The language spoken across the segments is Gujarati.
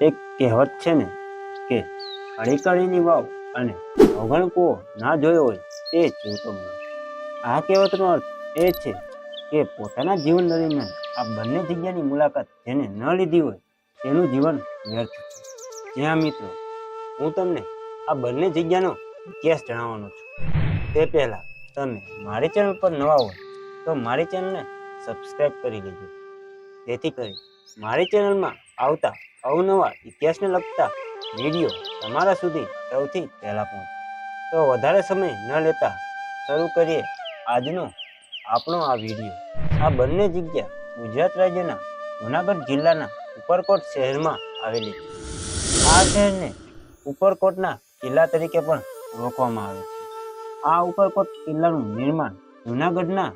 એક કહેવત છે ને કે અડીકડીની વાવ અને અવગણ કૂવો ના જોયો હોય તે જીવતો મળે આ કહેવતનો અર્થ એ છે કે પોતાના જીવન દરમિયાન આ બંને જગ્યાની મુલાકાત જેને ન લીધી હોય તેનું જીવન વ્યર્થ છે. જ્યાં મિત્રો, હું તમને આ બંને જગ્યાનો ઇતિહાસ જણાવવાનો છું. તે પહેલાં તમે મારી ચેનલ પર નવા હોય તો મારી ચેનલને સબસ્ક્રાઈબ કરી લેજો જેથી કરી મારી ચેનલમાં આવતા અવનવા ઇતિહાસને લગતા વીડિયો તમારા સુધી સૌથી પહેલાં પહોંચે. તો વધારે સમય ન લેતા શરૂ કરીએ આજનો આપણો આ વીડિયો. આ બંને જગ્યા ગુજરાત રાજ્યના જુનાગઢ જિલ્લાના ઉપરકોટ શહેરમાં આવેલી છે. આ શહેરને ઉપરકોટના કિલ્લા તરીકે પણ ઓળખવામાં આવે છે. આ ઉપરકોટ કિલ્લાનું નિર્માણ જુનાગઢના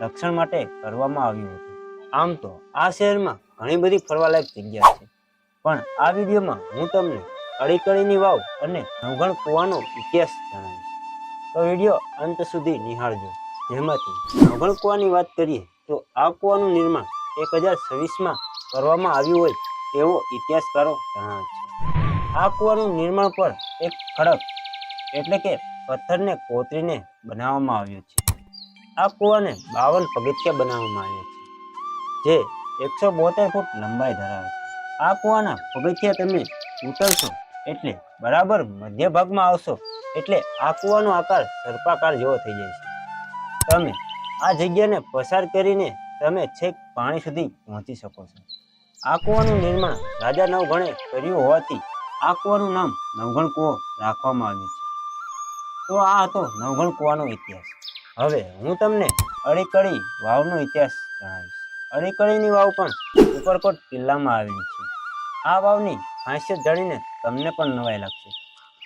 રક્ષણ માટે કરવામાં આવ્યું હતું. આમ તો આ શહેરમાં ઘણી બધી ફરવાલાયક જગ્યા છે. પણ આ વિડીયોમાં હું તમને અડીકડીની વાવ અને નવગણ કૂવાનો ઇતિહાસ જણાવીશ. તો વીડિયો અંત સુધી નિહાળજો. જેમાંથી નવગણ કૂવાની વાત કરીએ તો આ કૂવાનું નિર્માણ એક હજાર છવ્વીસમાં કરવામાં આવ્યું હોય તેવો ઇતિહાસકારો જણાવે છે. આ કૂવાનું નિર્માણ પર એક ખડક એટલે કે પથ્થરને કોતરીને બનાવવામાં આવ્યો છે. આ કૂવાને બાવન પગથિયા બનાવવામાં આવ્યા છે, જે એકસો બોતેર ફૂટ લંબાઈ ધરાવે છે. આ કૂવાના પગથિયા તમે ઉતરશો એટલે બરાબર મધ્ય ભાગમાં આવશો એટલે આ કૂવાનો આકાર સર્પાકાર જેવો થઈ જાય છે. તમે આ જગ્યાને પસાર કરીને તમે છેક પાણી સુધી પહોંચી શકો છો. આ કૂવાનું નિર્માણ રાજા નવગણે કર્યું હોવાથી આ કૂવાનું નામ નવગણ કૂવો રાખવામાં આવ્યું છે. તો આ હતો નવગણ કૂવાનો ઇતિહાસ. હવે હું તમને અડીકડી વાવનો ઇતિહાસ જણાવીશ. અડીકડીની વાવ પણ ઉપરકોટ કિલ્લામાં આવેલી છે. આ વાવની ખાસિયત જાણીને તમને પણ નવાઈ લાગશે.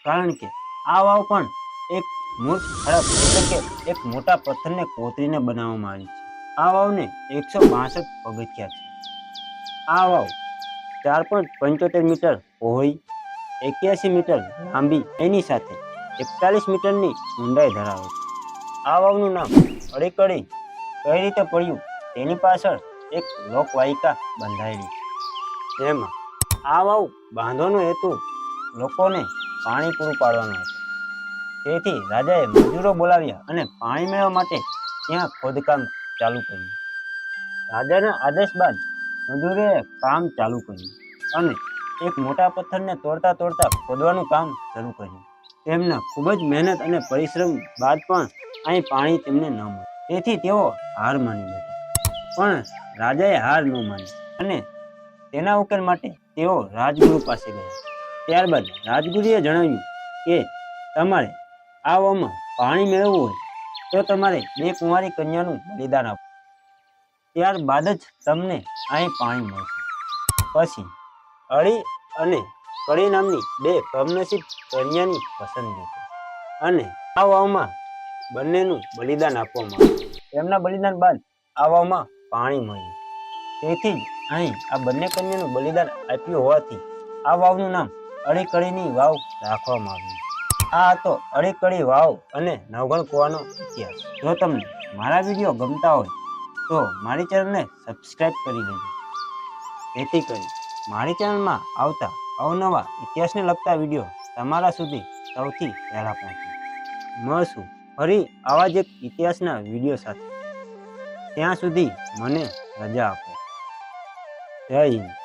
કારણ કે આ વાવ પણ એક મૂર્ખ ખડક એટલે કે એક મોટા પથ્થરને કોતરીને બનાવવામાં આવી છે. આ વાવને એકસો બાસઠ પગથિયા છે. આ વાવ ચાર પોઈન્ટ પંચોતેર મીટર પહોળી, એક્યાસી મીટર લાંબી, એની સાથે એકતાલીસ મીટરની ઊંડાઈ ધરાવે છે. આ વાવનું નામ અડીકડી કઈ રીતે પડ્યું તેની પાછળ એક લોકવાયિકા બંધાયેલી છે. જેમાં આ વાવ બાંધવાનો હેતુ લોકોને પાણી પૂરું પાડવાનો હતો. તેથી રાજાએ મજૂરો બોલાવ્યા અને પાણી મેળવવા માટે ત્યાં ખોદકામ ચાલુ કર્યું. રાજાના આદેશ બાદ મજૂરોએ કામ ચાલુ કર્યું અને એક મોટા પથ્થરને તોડતા તોડતા ખોદવાનું કામ શરૂ કર્યું. તેમના ખૂબ જ મહેનત અને પરિશ્રમ બાદ પણ અહીં પાણી તેમને ન મળ્યું. તેથી તેઓ હાર માની બેઠા. પણ રાજાએ હાર ન માની અને તેના ઉકેલ માટે તેઓ રાજગુરુ પાસે ગયા. ત્યારબાદ રાજગુરુએ જણાવ્યું કે, તમારે આ વાવમાં પાણી મેળવવું હોય, તો તમારે બે કુંવારી કન્યાનું બલિદાન આપવું. ત્યારબાદ જ તમને અહીં પાણી મળશે. પછી અળી અને કળી નામની બે કમનસીબ કન્યાની પસંદગી અને આ વાવમાં બંનેનું બલિદાન આપવામાં આવ્યું. તેમના બલિદાન બાદ આ વાવમાં પાણી મળ્યું. તેથી જ અહીં આ બંને કન્યાનું બલિદાન આપ્યું હોવાથી આ વાવનું નામ અળીકળીની વાવ રાખવામાં આવ્યું. આ હતો અળીકળી વાવ અને નવગણ કૂવાનો ઇતિહાસ. જો તમને મારા વીડિયો ગમતા હોય તો મારી ચેનલને સબસ્ક્રાઈબ કરી લેજો જેથી કરી મારી ચેનલમાં આવતા અવનવા ઇતિહાસને લગતા વીડિયો તમારા સુધી સૌથી પહેલાં પહોંચે. મળશું ફરી આવા જ એક ઇતિહાસના વીડિયો સાથે. ત્યાં સુધી મને રજા આપો. જય હિન્દ